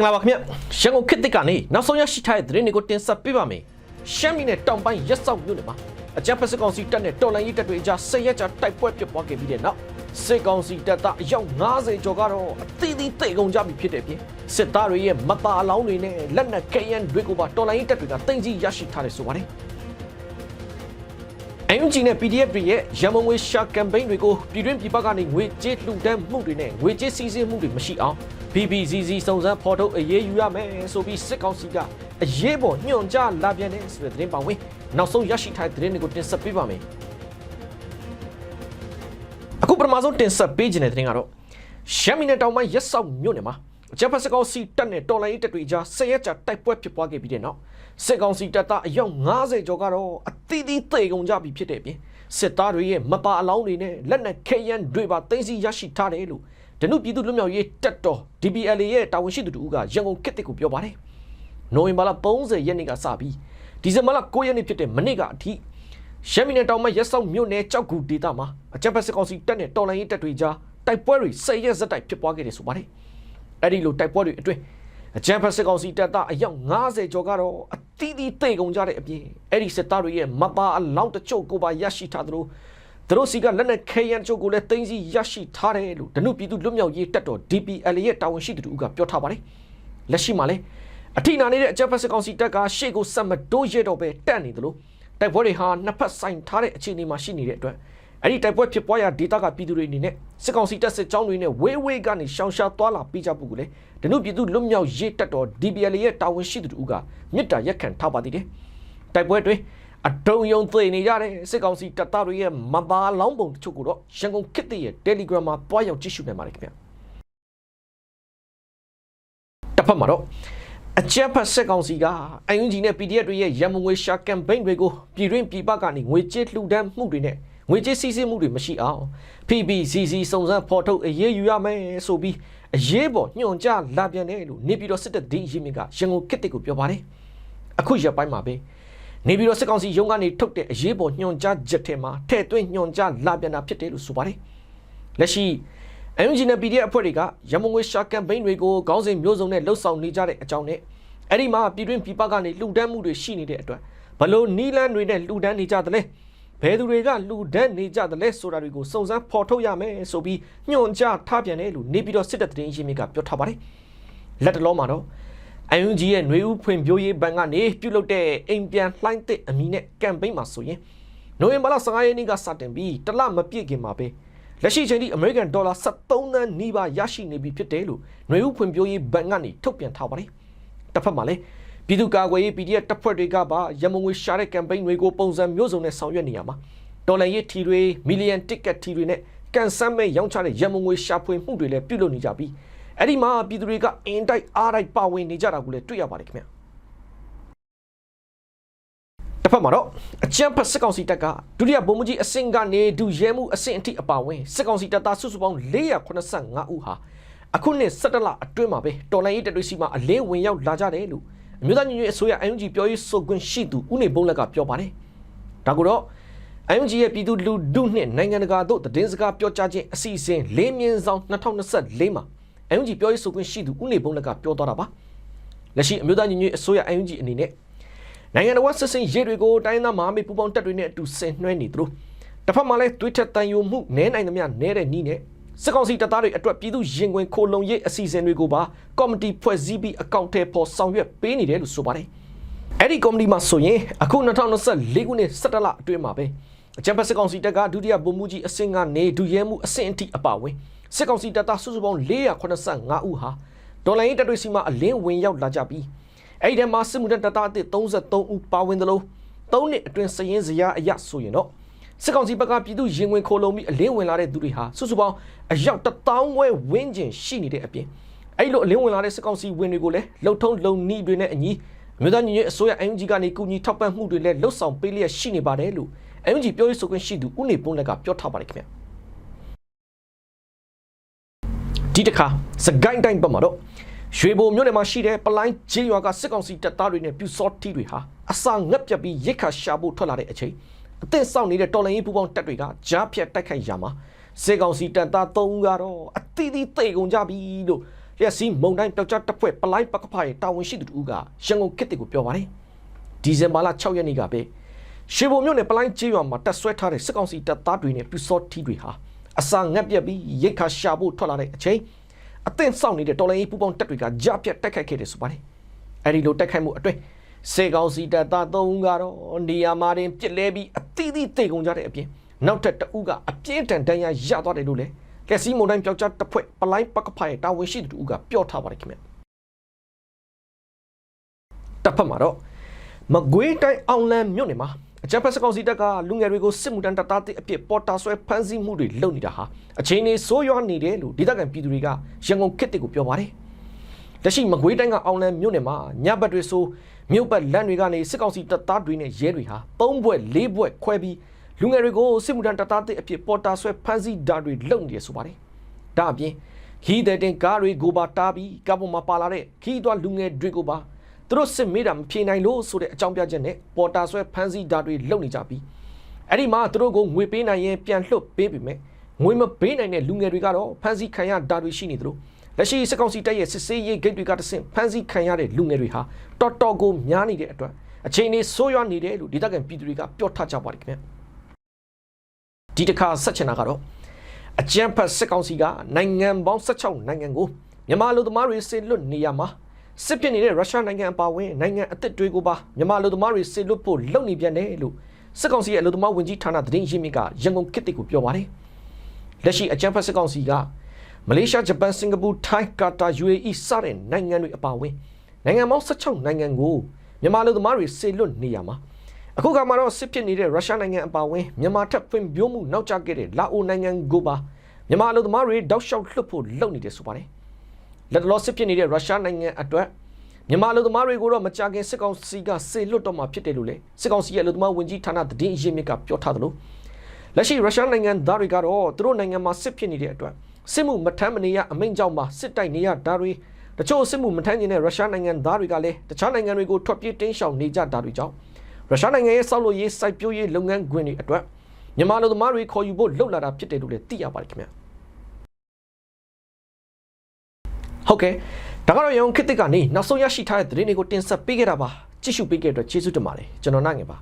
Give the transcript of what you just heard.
င်္ဂလာပါခင်ဗျရန်ကုန်ခေတ်သစ်ကနေနောက်ဆုံးရရှိထားတဲ့သတင်းတွေကိုတင်ဆက်ပေးပါမယ်ရှမ်းပြည်နယ်တောင်ပိုင်းရက်စောက်မြို့နယ်မှာအကြမ်းဖက်စစ်ကောင်စီတပ်နဲ့တော်လှန်ရေးတပ်တွေအကြားဆက်ရက်ကြာတိုက်ပွဲဖြစ်ပွားခဲ့ပြီးတဲ့နောက်စစ်ကောင်စီတပ်သားအယောက်90ကျော်ကတော့အသီးသီးတိတ်ကုန်ကြပြီဖြစ်တဲ့အပြင်စစ်သားတွေရဲ့မတာအလောင်းတွေနဲ့လက်နက်ခဲယမ်းတွေကိုပါတော်လှန်ရေးတပ်တွေကတင်ကြီးရရှိထားတယ်ဆိုပါတယ် UNG နဲ့ PDF တွေရဲ့ရန်မုံငွေရှာကမ်ပိန်းတွေကိုပြည်တွင်းပြည်ပကနေငွေကြေးလှူဒန်းမှုတွေနဲ့ငွေကြေးစီးဆင်းမှုတွေမရှိအောင် BBCC စုံစမ်းဖော်ထုတ်အရေးယူရမယ်ဆိုပြီးစစ်ကောင်စီကအရေးပေါ်ညွှန်ကြားလာပြန်တဲ့ဆိုတဲ့သတင်းပါဝင်နောက်ဆုံးရရှိထားတဲ့သတင်းတွေကိုတင်ဆက်ပေးပါမယ်အခုပထမဆုံးတင်ဆက်ပေးခြင်းတဲ့သတင်းကတော့ရှမ်းပြည်နယ်တောင်ပိုင်းရက်စောက်မြို့နယ်မှာဂျပန်စစ်ကောင်စီတပ်နဲ့တော်လိုင်းရေးတပ်တွေကြားဆက်ရက်ကြာတိုက်ပွဲဖြစ်ပွားခဲ့ပြီးတဲ့နောက်စစ်ကောင်စီတပ်သားအယောက်90ကျော်ကတော့အသီးသီးသေကုန်ကြပြီဖြစ်တဲ့အပြင်စစ်သားတွေရဲ့မပါအလောင်းတွေနဲ့လက်နက်ခဲယမ်းတွေပါသိမ်းဆည်းရရှိထားတယ်လို့ ဒနုပြည်သူလွတ်မြောက်ရေးတပ်တော် DPLA ရဲ့တာဝန်ရှိသူတို့ကရန်ကုန်ခေတ်တစ်ကိုပြောပါတယ်။နိုဝင်ဘာလ30ရက်နေ့ကစပြီးဒီဇင်ဘာလ9ရက်နေ့ဖြစ်တဲ့မနေ့ကအထိရှမ်းပြည်နယ်တောင်ပိုင်းရက်စောက်မြို့နယ်ကြောက်ကူဒေသမှာအကြမ်းဖက်စစ်ကောင်စီတပ်နဲ့တော်လှန်ရေးတပ်တွေကြားတိုက်ပွဲတွေဆက်ရက်ဇက်တိုက်ဖြစ်ပွားခဲ့တယ်ဆိုပါတယ်။အဲ့ဒီလိုတိုက်ပွဲတွေအတွင်းအကြမ်းဖက်စစ်ကောင်စီတပ်သားအယောက်90ကျော်ကတော့အသီးသီးတိတ်ကုန်ကြတဲ့အပြင်အဲ့ဒီစစ်သားတွေရဲ့မပါအလောင်းတချို့ကိုပါရရှိထားသလို သူတို့စီကလက်နက်ခဲယမ်းချို့ကိုလည်းတင်းစီရရှိထားတယ်လို့ဒနုပြည်သူလွတ်မြောက်ရေးတပ်တော် DPL ရဲ့တာဝန်ရှိသူတို့ကပြောထားပါတယ်။လက်ရှိမှာလည်းအထိနာနေတဲ့အကြမ်းဖက်စစ်ကောင်စီတပ်ကရှေ့ကိုဆက်မတိုးရတော့ပဲတက်နေသလိုတိုက်ပွဲတွေဟာနှစ်ဖက်ဆိုင်ထားတဲ့အခြေအနေမှာရှိနေတဲ့အတွက်အဲ့ဒီတိုက်ပွဲဖြစ်ပွားရာဒေသကပြည်သူတွေအနေနဲ့စစ်ကောင်စီတပ်စစ်ကြောင်းတွေနဲ့ဝေးဝေးကနေရှောင်ရှားသွားလာပေးကြဖို့ကိုလည်းဒနုပြည်သူလွတ်မြောက်ရေးတပ်တော် DPL ရဲ့တာဝန်ရှိသူတို့ကမြစ်တာရက်ခံထားပါသေးတယ်။တိုက်ပွဲတွေ အတုံယုံသိနေကြတဲ့စစ်ကောင်စီတပ်သားတွေရဲ့မပါလောင်းပုံတချို့ကိုတော့ရန်ကုန်ခေတ်သစ်ရဲ့ Telegram မှာတွားရောက်ကြည့်ရှုနိုင်ပါတယ်ခင်ဗျာ။တစ်ဖက်မှာတော့အကြမ်းဖက်စစ်ကောင်စီကအယွန်ဂျီနဲ့ PDF တွေရဲ့ရန်မငွေရှာကမ်ပိန်းတွေကိုပြည်တွင်းပြည်ပကနေငွေကြေးလှူဒန်းမှုတွေနဲ့ငွေကြေးစီးဆင်းမှုတွေမရှိအောင် PPCC စုံစမ်းဖော်ထုတ်အရေးယူရမယ်ဆိုပြီးအရေးပေါ်ညွှန်ကြားလာပြန်တယ်လို့နေပြည်တော်စစ်တပ်ဒီရင်းမြစ်ကရန်ကုန်ခေတ်တစ်ကိုပြောပါတယ်အခုရက်ပိုင်းမှာပဲ နေပြည်တော်စစ်ကောင်စီရုံးကနေထုတ်တဲ့အရေးပေါ်ညွှန်ကြားချက်ထဲမှာထည့်သွင်းညွှန်ကြားလာပြန်တာဖြစ်တယ်လို့ဆိုပါတယ်လက်ရှိ NUG နဲ့ PDF အဖွဲ့တွေကရမုံငွေရှာကမ်ပိန်းတွေကိုခေါင်းစဉ်မျိုးစုံနဲ့လှုပ်ဆောင်နေကြတဲ့အကြောင်းနဲ့အဲ့ဒီမှာပြည်တွင်းပြည်ပကနေလှူဒန်းမှုတွေရှိနေတဲ့အတွက်ဘလို့နီလန်းတွေနဲ့လှူဒန်းနေကြတယ်လဲဘယ်သူတွေကလှူဒန်းနေကြတယ်လဲဆိုတာတွေကိုစုံစမ်းဖော်ထုတ်ရမယ်ဆိုပြီးညွှန်ကြားထားပြန်တယ်လို့နေပြည်တော်စစ်တပ်သတင်းရင်းမြစ်ကပြောထားပါတယ်လက်တလုံးမှာတော့ IUG ရဲ့ຫນွေဦးဖွံ့ဖြိုးရေးဘဏ်ကနေပြုလုပ်တဲ့အိမ်ပြန်လှိုင်းသစ်အမည်နဲ့ကမ်ပိန်းမှာဆိုရင်နိုဝင်ဘာလ15ရက်နေ့ကစတင်ပြီးတလမပြည့်ခင်မှာပဲလက်ရှိချိန်ထိ American Dollar 73သန်းနီးပါးရရှိနေပြီဖြစ်တယ်လို့ຫນွေဦးဖွံ့ဖြိုးရေးဘဏ်ကနေထုတ်ပြန်ထားပါတယ်။တစ်ဖက်မှာလည်းပြည်သူ့ကာကွယ်ရေး PDF တပ်ဖွဲ့တွေကပါရမုံငွေရှာတဲ့ကမ်ပိန်းတွေကိုပုံစံမျိုးစုံနဲ့ဆောင်ရွက်နေရမှာဒေါ်လာရေးထီတွေမီလီယံတစ်ကက်ထီတွေနဲ့ကန်ဆမ်းမဲ့ရောင်းချတဲ့ရမုံငွေရှာဖွေမှုတွေလည်းပြုလုပ်နေကြပြီး အဲ့ဒီမှာပြည်သူတွေကအင်တိုက်အားတိုက်ပါဝင်နေကြတာကိုလည်းတွေ့ရပါတယ်ခင်ဗျာတစ်ဖက်မှာတော့အကြမ်းဖက်စစ်ကောင်စီတပ်ကဒုတိယဗိုလ်မှူးကြီးအဆင့်ကနေဒုရဲမှုအဆင့်အထိအပါဝင်စစ်ကောင်စီတပ်သားစုစုပေါင်း485ဦးဟာအခုနှစ်17လအတွင်းမှာပဲတော်လိုင်းရေးတပ်တွေစီမှာအလင်းဝင်ရောက်လာကြတယ်လို့အမျိုးသားညီညွတ်ရေးအစိုးရ UNG ပြောရေးဆိုခွင့်ရှိသူဦးနေဘုံလက်ကပြောပါတယ်ဒါကိုတော့ UNG ရဲ့ပြည်သူလူထုနှင့်နိုင်ငံတကာတို့သတင်းစကားပြောကြားခြင်းအစီအစဉ်၄မြင်းဆောင်2024မှာ UNG ပြောရေးဆိုခွင့်ရှိသူဦးနေဘုံလက်ကပြောသွားတာပါလက်ရှိအမျိုးသားညီညွတ်ရေးအစိုးရ UNG အနေနဲ့နိုင်ငံတော်စစ်စင်ရေးတွေကိုတိုင်းသားမဟာမိတ်ပူးပေါင်းတပ်တွေနဲ့အတူဆင်နွှဲနေသလိုတစ်ဖက်မှာလည်းတွေးထက်တန်ယိုမှုနည်းနိုင်သမျှနည်းတဲ့နည်းနဲ့စစ်ကောင်စီတပ်သားတွေအတွက်ပြည်သူရင်ခွင်ခိုလုံရေးအစီအစဉ်တွေကိုပါကော်မတီဖွဲ့စည်းပြီးအကောင့်ထဲပေါ်ဆောင်ရွက်ပေးနေတယ်လို့ဆိုပါတယ်။အဲ့ဒီကော်မတီမှာဆိုရင်အခု2024ခုနှစ်17လအတွင်းမှာပဲ အကြံဖက်စစ်ကောင်စီတပ်ကဒုတိယဗိုလ်မှူးကြီးအဆင့်ကနေဒုရဲမှုအဆင့်အထိအပါဝင်စစ်ကောင်စီတပ်သားစုစုပေါင်း485ဦးဟာဒေါ်လာရင်းတပ်တွေစီမှာအလင်းဝင်ရောက်လာကြပြီးအဲ့ဒီထဲမှာစစ်မှုထမ်းတပ်သားအသစ်33ဦးပါဝင်သလို၃နှစ်အတွင်းစည်ရင်းစရာအရဆိုရင်တော့စစ်ကောင်စီဘက်ကပြည်သူရင်ဝင်ခိုလုံပြီးအလင်းဝင်လာတဲ့သူတွေဟာစုစုပေါင်းအယောက်1000ဝဲဝင်းကျင်ရှိနေတဲ့အပြင်အဲ့လိုအလင်းဝင်လာတဲ့စစ်ကောင်စီဝင်တွေကိုလည်းလှုပ်ထုံးလုံနီးတွေနဲ့အညီအ မျိုးသားညီညွတ်အစိုးရ NUG ကနေကူညီထောက်ပံ့မှုတွေလည်းလှုပ်ဆောင်ပေးလျက်ရှိနေပါတယ်လို့ NUG ပြောရေးဆိုခွင့်ရှိသူဦးနေပွန်းလက်ကပြောထားပါတယ်ခင်ဗျဒီတစ်ခါစကိုင်းတိုင်းဘက်မှာတော့ရွှေဘုံမြို့နယ်မှာရှိတဲ့ပလိုင်းကျေးရွာကစစ်ကောင်စီတပ်သားတွေနဲ့ပြူစောထီတွေဟာအစာငတ်ပြတ်ပြီးရိတ်ခါရှာဖို့ထွက်လာတဲ့အချိန်အသင့်စောင့်နေတဲ့တော်လိုင်းရေးပူပေါင်းတပ်တွေကကြားဖြတ်တိုက်ခိုက်ရမှာစစ်ကောင်စီတပ်သား၃ဦးကတော့အသီးသီးတိတ်ကုန်ကြပြီလို့ လျှက်စီးမုံတိုင်းပျောက်ကြားတပ်ဖွဲ့ပလိုင်းပကဖရဲ့တာဝန်ရှိသူတို့ကရန်ကုန်ခေတ်တစ်ကိုပြောပါတယ်ဒီဇင်ဘာလ6ရက်နေ့ကပဲရှေဘုံမြို့နယ်ပလိုင်းကျေးရွာမှာတပ်ဆွဲထားတဲ့စစ်ကောင်စီတပ်သားတွေနဲ့ပြူစောထီတွေဟာအစာငတ်ပြက်ပြီးရိတ်ခါရှာဖို့ထွက်လာတဲ့အချိန်အသင့်စောင့်နေတဲ့တော်လိုင်းရေးပူပေါင်းတပ်တွေကကြားပြတ်တိုက်ခိုက်ခဲ့တယ်ဆိုပါတယ်အဲဒီလိုတိုက်ခိုက်မှုအတွင်းစေကောင်စီတပ်သား3ဦးကတော့နေရာမှာတင်ပြစ်လဲပြီးအသီးသီးတေကုန်ကြတဲ့အပြင်နောက်ထပ်တအုပ်ကအပြင်းထန်ဒဏ်ရာရသွားတယ်လို့လည်း ကက်စီမွန်တိုင်းပျောက်ကြားတပ်ဖွဲ့ပလိုင်းပကဖရဲ့တာဝန်ရှိသူတို့ကပြောထားပါတယ်ခင်ဗျတပ်ဖက်မှာတော့မကွေးတိုင်းအောင်လန်မြို့နယ်မှာအကြမ်းဖက်စကောင်စီတပ်ကလူငယ်တွေကိုစစ်မှုတန်းတပ်သားတဲ့အပြစ်ပေါ်တာဆွဲဖမ်းဆီးမှုတွေလုပ်နေတာဟာအချိန်ကြီးဆိုးရွားနေတယ်လို့ဒေသခံပြည်သူတွေကရန်ကုန်ခေတ်တွေကိုပြောပါတယ်လက်ရှိမကွေးတိုင်းကအောင်လန်မြို့နယ်မှာညဘက်တွေဆိုမြို့ပတ်လမ်းတွေကနေစစ်ကောင်စီတပ်သားတွေနဲ့ရဲတွေဟာ၃ဘွဲ့၄ဘွဲ့ခွဲပြီး လူငယ်တွေကိုစစ်မှုထမ်းတပ်သားတဲ့အဖြစ်ပေါ်တာဆွဲဖမ်းဆီးဓာတ်တွေလုပ်နေရဆိုပါတယ်။ဒါအပြင်ခီးတဲ့တင်ကားတွေကိုပါတားပြီးကပ်ပေါ်မှာပါလာတဲ့ခီးသွားလူငယ်တွေကိုပါသူတို့စစ်မေးတာမဖြေနိုင်လို့ဆိုတဲ့အကြောင်းပြချက်နဲ့ပေါ်တာဆွဲဖမ်းဆီးဓာတ်တွေလုပ်နေကြပြီးအဲ့ဒီမှာသူတို့ကိုငွေပေးနိုင်ရင်ပြန်လွှတ်ပေးပြီမဲ့ငွေမပေးနိုင်တဲ့လူငယ်တွေကတော့ဖမ်းဆီးခံရဓာတ်တွေရှိနေသလိုလက်ရှိစစ်ကောင်စီတပ်ရဲ့စစ်ဆေးရေးဂိတ်တွေကတဆင့်ဖမ်းဆီးခံရတဲ့လူငယ်တွေဟာတော်တော်ကိုများနေတဲ့အတွက်အချိန်ကြီးဆိုးရွားနေတယ်လို့ဒေသခံပြည်သူတွေကပြောထားကြပါတယ်ခင်ဗျ ဒီတစ်ခါဆက်ချင်တာကတော့အကြမ်းဖက်စစ်ကောင်စီကနိုင်ငံပေါင်း16နိုင်ငံကိုမြန်မာလူသမားတွေဆေလွတ်နေရမှာစစ်ဖြစ်နေတဲ့ရုရှားနိုင်ငံအပါအဝင်နိုင်ငံအသစ်တွေကိုပါမြန်မာလူသမားတွေဆေလွတ်ဖို့လုပ်နေပြန်တယ်လို့စစ်ကောင်စီရဲ့လူသမားဝင်ကြီးဌာနသတင်းရင်းမြစ်ကရန်ကုန်ခေတ်တစ်ကိုပြောပါတယ်လက်ရှိအကြမ်းဖက်စစ်ကောင်စီကမလေးရှားဂျပန်စင်ကာပူထိုင်းကာတာ UAE စတဲ့နိုင်ငံတွေအပါအဝင်နိုင်ငံပေါင်း16နိုင်ငံကိုမြန်မာလူသမားတွေဆေလွတ်နေရမှာ အခုကမှတော့စစ်ဖြစ်နေတဲ့ရုရှားနိုင်ငံအပါအဝင်မြန်မာထက်ဖွံ့ဖြိုးမှုနောက်ကျခဲ့တဲ့လာအိုနိုင်ငံကိုပါမြန်မာလူသမားတွေတောက်လျှောက်လွတ်ဖို့လုပ်နေတယ်ဆိုပါတယ်လက်တော်စစ်ဖြစ်နေတဲ့ရုရှားနိုင်ငံအတွက်မြန်မာလူသမားတွေကိုတော့မကြခင်စစ်ကောင်စီကဆေလွတ်တော့မှာဖြစ်တယ်လို့လေစစ်ကောင်စီရဲ့လူသမားဝင်ကြီးဌာနသတင်းအရင်းမြစ်ကပြောထားသလိုလက်ရှိရုရှားနိုင်ငံသားတွေကတော့သူတို့နိုင်ငံမှာစစ်ဖြစ်နေတဲ့အတွက်စစ်မှုမထမ်းမနေရအမိန့်ကြောင့်မှစစ်တိုက်နေရတာတွေတချို့စစ်မှုမထမ်းနေတဲ့ရုရှားနိုင်ငံသားတွေကလည်းတခြားနိုင်ငံတွေကိုထွက်ပြေးတင်းရှောင်နေကြတာတွေကြောင့် ရုရှားနိုင်ငံရဲ့စောက်လို့ရေးစိုက်ပျိုးရေးလုပ်ငန်းခွင်တွေအတွက်မြန်မာလူသမားတွေခေါ်ယူဖို့လှုပ်လာတာဖြစ်တယ်လို့လည်းသိရပါတယ်ခင်ဗျဟုတ်ကဲ့ဒါကတော့ရုံခစ်တစ်ကနေနောက်ဆုံးရရှိထားတဲ့သတင်းတွေကိုတင်ဆက်ပေးခဲ့တာပါကြည့်ရှုပေးခဲ့တဲ့အတွက်ကျေးဇူးတင်ပါတယ်ကျွန်တော်နိုင်ငယ်ပါ